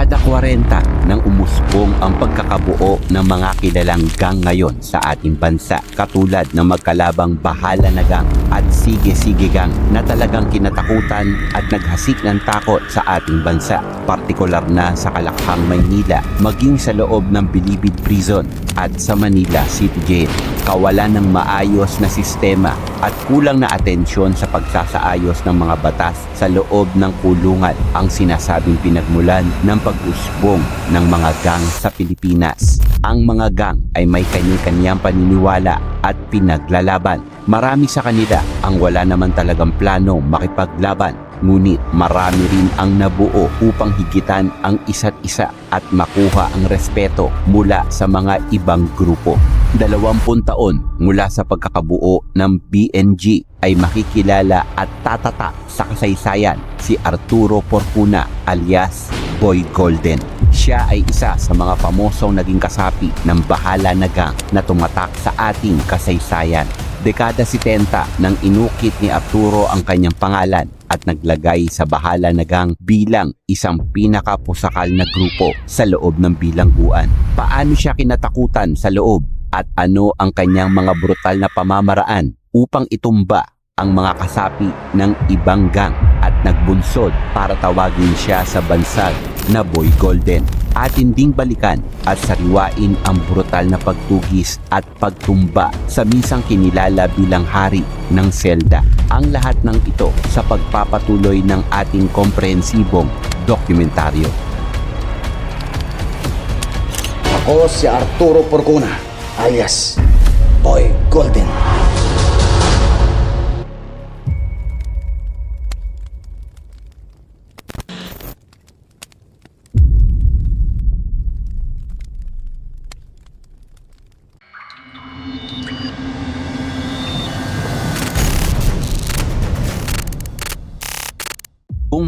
dekada 40 nang umusbong ang pagkakabuo ng mga kilalang gang ngayon sa ating bansa katulad ng magkalabang bahala na gang at sige-sige gang na talagang kinatakutan at naghasik ng takot sa ating bansa partikular na sa Kalakhang, Maynila maging sa loob ng Bilibid Prison at sa Manila City Jail kawalan ng maayos na sistema at kulang na atensyon sa pagsasaayos ng mga batas sa loob ng kulungan ang sinasabing pinagmulan ng pag-usbong ng mga gang sa Pilipinas. Ang mga gang ay may kanya-kanyang paniniwala at pinaglalaban. Marami sa kanila ang wala naman talagang plano makipaglaban Ngunit marami rin ang nabuo upang higitan ang isa't isa at makuha ang respeto mula sa mga ibang grupo. Dalawampung taon mula sa pagkakabuo ng BNG ay makikilala at tatata sa kasaysayan si Arturo Porcuna alias Boy Golden. Siya ay isa sa mga pamosong naging kasapi ng bahala na gang na tumatak sa ating kasaysayan. Dekada 70 nang inukit ni Arturo ang kanyang pangalan at naglagay sa bahala na gang bilang isang pinakapusakal na grupo sa loob ng bilangguan. Paano siya kinatakutan sa loob at ano ang kanyang mga brutal na pamamaraan upang itumba ang mga kasapi ng ibang gang at nagbunsod para tawagin siya sa bansag na Boy Golden. Atin ding balikan at sariwain ang brutal na pagtugis at pagtumba sa minsang kinilala bilang hari ng selda. Ang lahat ng ito sa pagpapatuloy ng ating komprehensibong dokumentaryo. Ako si Arturo Porcuna, alias Boy Golden.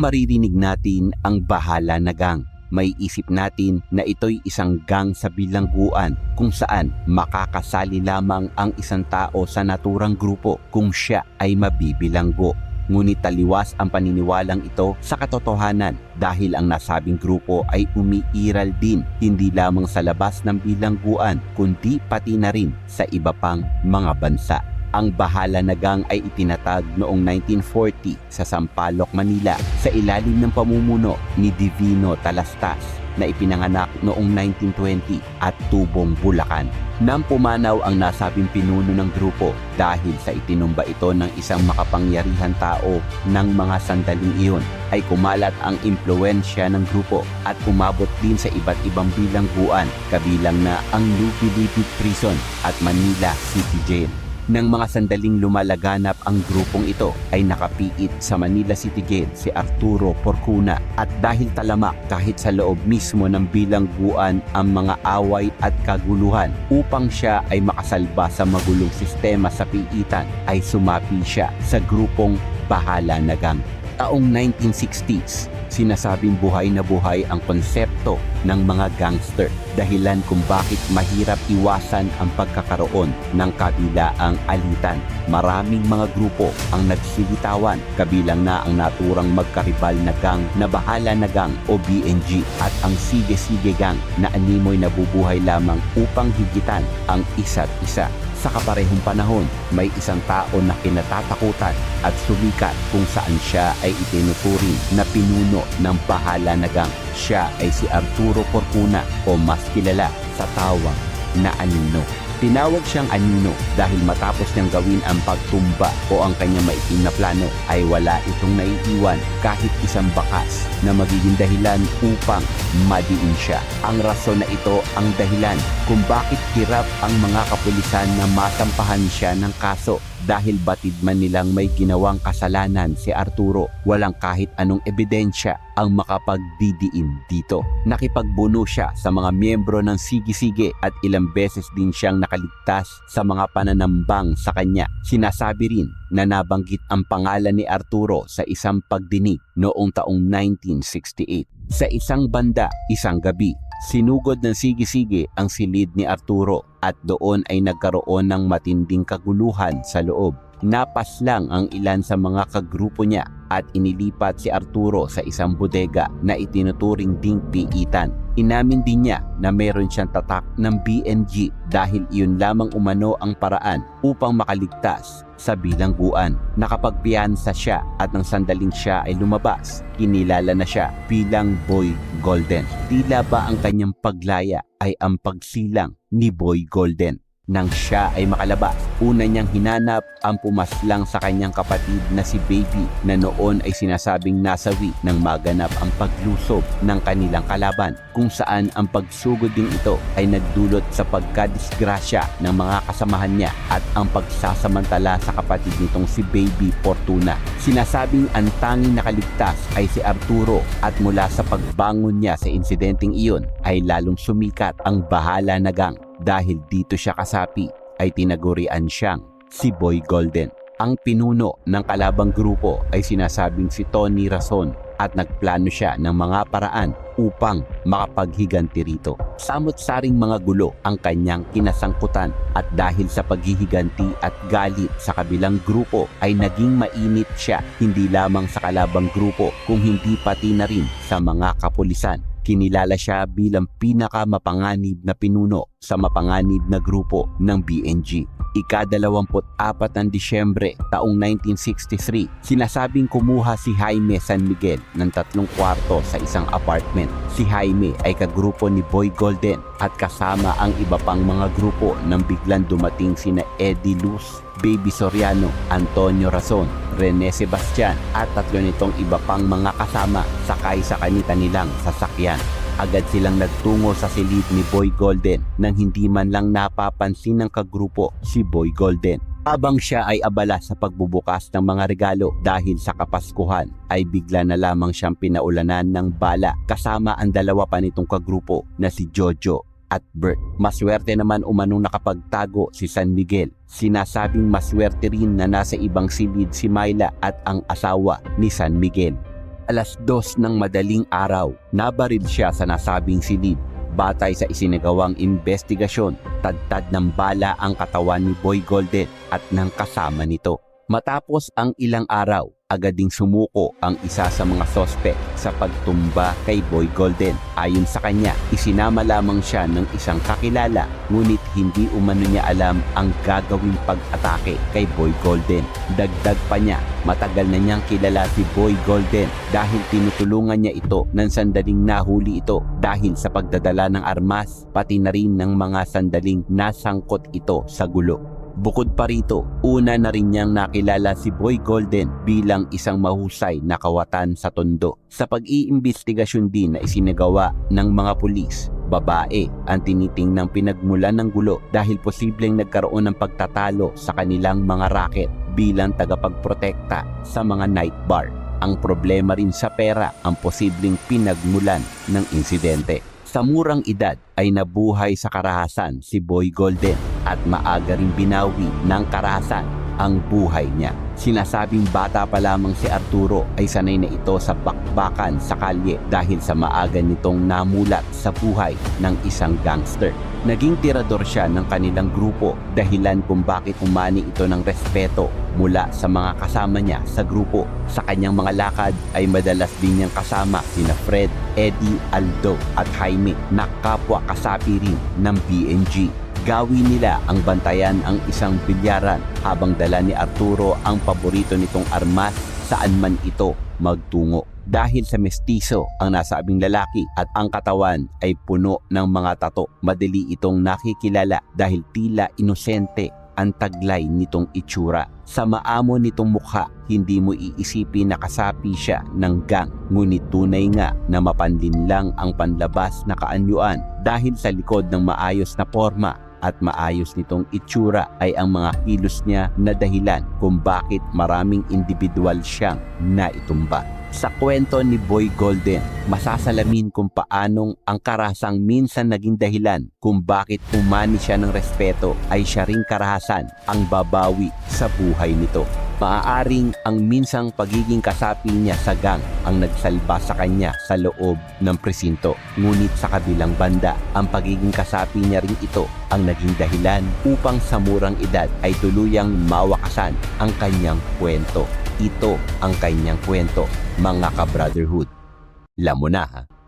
Maririnig natin ang bahala na gang, may isip natin na ito'y isang gang sa bilangguan kung saan makakasali lamang ang isang tao sa naturang grupo kung siya ay mabibilanggo. Ngunit taliwas ang paniniwalang ito sa katotohanan dahil ang nasabing grupo ay umiiral din hindi lamang sa labas ng bilangguan kundi pati na rin sa iba pang mga bansa. Ang bahala na gang ay itinatag noong 1940 sa Sampaloc, Manila sa ilalim ng pamumuno ni Divino Talastas na ipinanganak noong 1920 at Tubong, Bulacan. Nang pumanaw ang nasabing pinuno ng grupo dahil sa itinumba ito ng isang makapangyarihan tao ng mga sandaling iyon ay kumalat ang impluensya ng grupo at umabot din sa iba't ibang bilangguan kabilang na ang Lupilipid Prison at Manila City Jail. Nang mga sandaling lumalaganap ang grupong ito ay nakapiit sa Manila City Jail si Arturo Porcuna at dahil talamak kahit sa loob mismo ng bilangguan ang mga away at kaguluhan upang siya ay makasalba sa magulong sistema sa piitan ay sumapi siya sa grupong Bahala na Gang. Taong 1960s, sinasabing buhay na buhay ang konsepto ng mga gangster dahilan kung bakit mahirap iwasan ang pagkakaroon ng kabilaang alitan. Maraming mga grupo ang nagsilitawan kabilang na ang naturang magkaribal na gang na bahala na gang o BNG at ang sige-sige gang na animoy nabubuhay lamang upang higitan ang isa't isa. Sa kaparehong panahon, may isang tao na kinatatakutan at sumikat kung saan siya ay itinuturing na pinuno ng bahala na gang. Siya ay si Arturo Porcuna o mas kilala sa tawag na Anino. Tinawag siyang Anino dahil matapos niyang gawin ang pagtumba o ang kanyang maitim na plano ay wala itong naiiwan kahit isang bakas na magiging dahilan upang madiin siya. Ang rason na ito ang dahilan kung bakit hirap ang mga kapulisan na masampahan siya ng kaso dahil batid man nilang may ginawang kasalanan si Arturo, walang kahit anong ebidensya ang makapagdidiin dito. Nakipagbuno siya sa mga miyembro ng Sige-Sige at ilang beses din siyang nakaligtas sa mga pananambang sa kanya. Sinasabi rin na nabanggit ang pangalan ni Arturo sa isang pagdinig noong taong 1968. Sa isang banda, isang gabi, Sinugod ng sige-sige ang silid ni Arturo at doon ay nagkaroon ng matinding kaguluhan sa loob. Napas lang ang ilan sa mga kagrupo niya at inilipat si Arturo sa isang bodega na itinuturing ding piitan. Inamin din niya na meron siyang tatak ng BNG dahil iyon lamang umano ang paraan upang makaligtas sa bilangguan. Nakapagpiyansa siya at nang sandaling siya ay lumabas, kinilala na siya bilang Boy Golden. Tila ba ang kanyang paglaya ay ang pagsilang ni Boy Golden? Nang siya ay makalabas, una niyang hinanap ang pumaslang sa kanyang kapatid na si Baby na noon ay sinasabing nasawi nang maganap ang paglusob ng kanilang kalaban. Kung saan ang pagsugod ding ito ay nagdulot sa pagkadisgrasya ng mga kasamahan niya at ang pagsasamantala sa kapatid nitong si Baby Fortuna. Sinasabing ang tanging nakaligtas ay si Arturo at mula sa pagbangon niya sa insidenteng iyon ay lalong sumikat ang bahala na gang dahil dito siya kasapi ay tinagurian siyang si Boy Golden. Ang pinuno ng kalabang grupo ay sinasabing si Tony Rason at nagplano siya ng mga paraan upang makapaghiganti rito. Samot-saring mga gulo ang kanyang kinasangkutan at dahil sa paghihiganti at galit sa kabilang grupo ay naging mainit siya hindi lamang sa kalabang grupo kung hindi pati na rin sa mga kapulisan. Kinilala siya bilang pinakamapanganib na pinuno sa mapanganib na grupo ng BNG. Ika-24 ng Disyembre taong 1963, sinasabing kumuha si Jaime San Miguel ng tatlong kwarto sa isang apartment. Si Jaime ay kagrupo ni Boy Golden at kasama ang iba pang mga grupo nang biglang dumating sina Eddie Luz, Baby Soriano, Antonio Razon, Rene Sebastian at tatlo nitong iba pang mga kasama sakay sa kanita-nilang sasakyan. Agad silang nagtungo sa silid ni Boy Golden nang hindi man lang napapansin ng kagrupo si Boy Golden. Habang siya ay abala sa pagbubukas ng mga regalo dahil sa Kapaskuhan ay bigla na lamang siyang pinaulanan ng bala kasama ang dalawa pa nitong kagrupo na si Jojo at Bert. Maswerte naman umanong nakapagtago si San Miguel. Sinasabing maswerte rin na nasa ibang silid si Myla at ang asawa ni San Miguel. Alas dos ng madaling araw, nabaril siya sa nasabing silid. Batay sa isinagawang investigasyon, tadtad ng bala ang katawan ni Boy Golden at ng kasama nito. Matapos ang ilang araw, agad ding sumuko ang isa sa mga sospek sa pagtumba kay Boy Golden. Ayon sa kanya, isinama lamang siya ng isang kakilala ngunit hindi umano niya alam ang gagawing pag-atake kay Boy Golden. Dagdag pa niya, matagal na niyang kilala si Boy Golden dahil tinutulungan niya ito ng sandaling nahuli ito dahil sa pagdadala ng armas pati na rin ng mga sandaling nasangkot ito sa gulo. Bukod pa rito, una na rin niyang nakilala si Boy Golden bilang isang mahusay na kawatan sa tondo. Sa pag-iimbestigasyon din na isinagawa ng mga pulis, babae ang tiniting ng pinagmulan ng gulo dahil posibleng nagkaroon ng pagtatalo sa kanilang mga racket bilang tagapagprotekta sa mga night bar. Ang problema rin sa pera ang posibleng pinagmulan ng insidente. Sa murang edad ay nabuhay sa karahasan si Boy Golden at maaga rin binawi ng karahasan ang buhay niya. Sinasabing bata pa lamang si Arturo ay sanay na ito sa bakbakan sa kalye dahil sa maaga nitong namulat sa buhay ng isang gangster. Naging tirador siya ng kanilang grupo dahilan kung bakit umani ito ng respeto mula sa mga kasama niya sa grupo. Sa kanyang mga lakad ay madalas din niyang kasama sina Fred, Eddie, Aldo at Jaime na kapwa kasapi rin ng BNG. Gawin nila ang bantayan ang isang bilyaran habang dala ni Arturo ang paborito nitong armas saan man ito magtungo. Dahil sa mestizo ang nasabing lalaki at ang katawan ay puno ng mga tato, madali itong nakikilala dahil tila inosente ang taglay nitong itsura. Sa maamo nitong mukha, hindi mo iisipin na kasapi siya ng gang. Ngunit tunay nga na mapandin lang ang panlabas na kaanyuan dahil sa likod ng maayos na forma at maayos nitong itsura ay ang mga kilos niya na dahilan kung bakit maraming individual siyang naitumba. Sa kwento ni Boy Golden, masasalamin kung paanong ang karahasang minsan naging dahilan kung bakit umani siya ng respeto ay siya ring karahasan ang babawi sa buhay nito. Maaaring ang minsang pagiging kasapi niya sa gang ang nagsalba sa kanya sa loob ng presinto. Ngunit sa kabilang banda, ang pagiging kasapi niya rin ito ang naging dahilan upang sa murang edad ay tuluyang mawakasan ang kanyang kwento. Ito ang kanyang kwento, mga ka-brotherhood. Lamo na ha.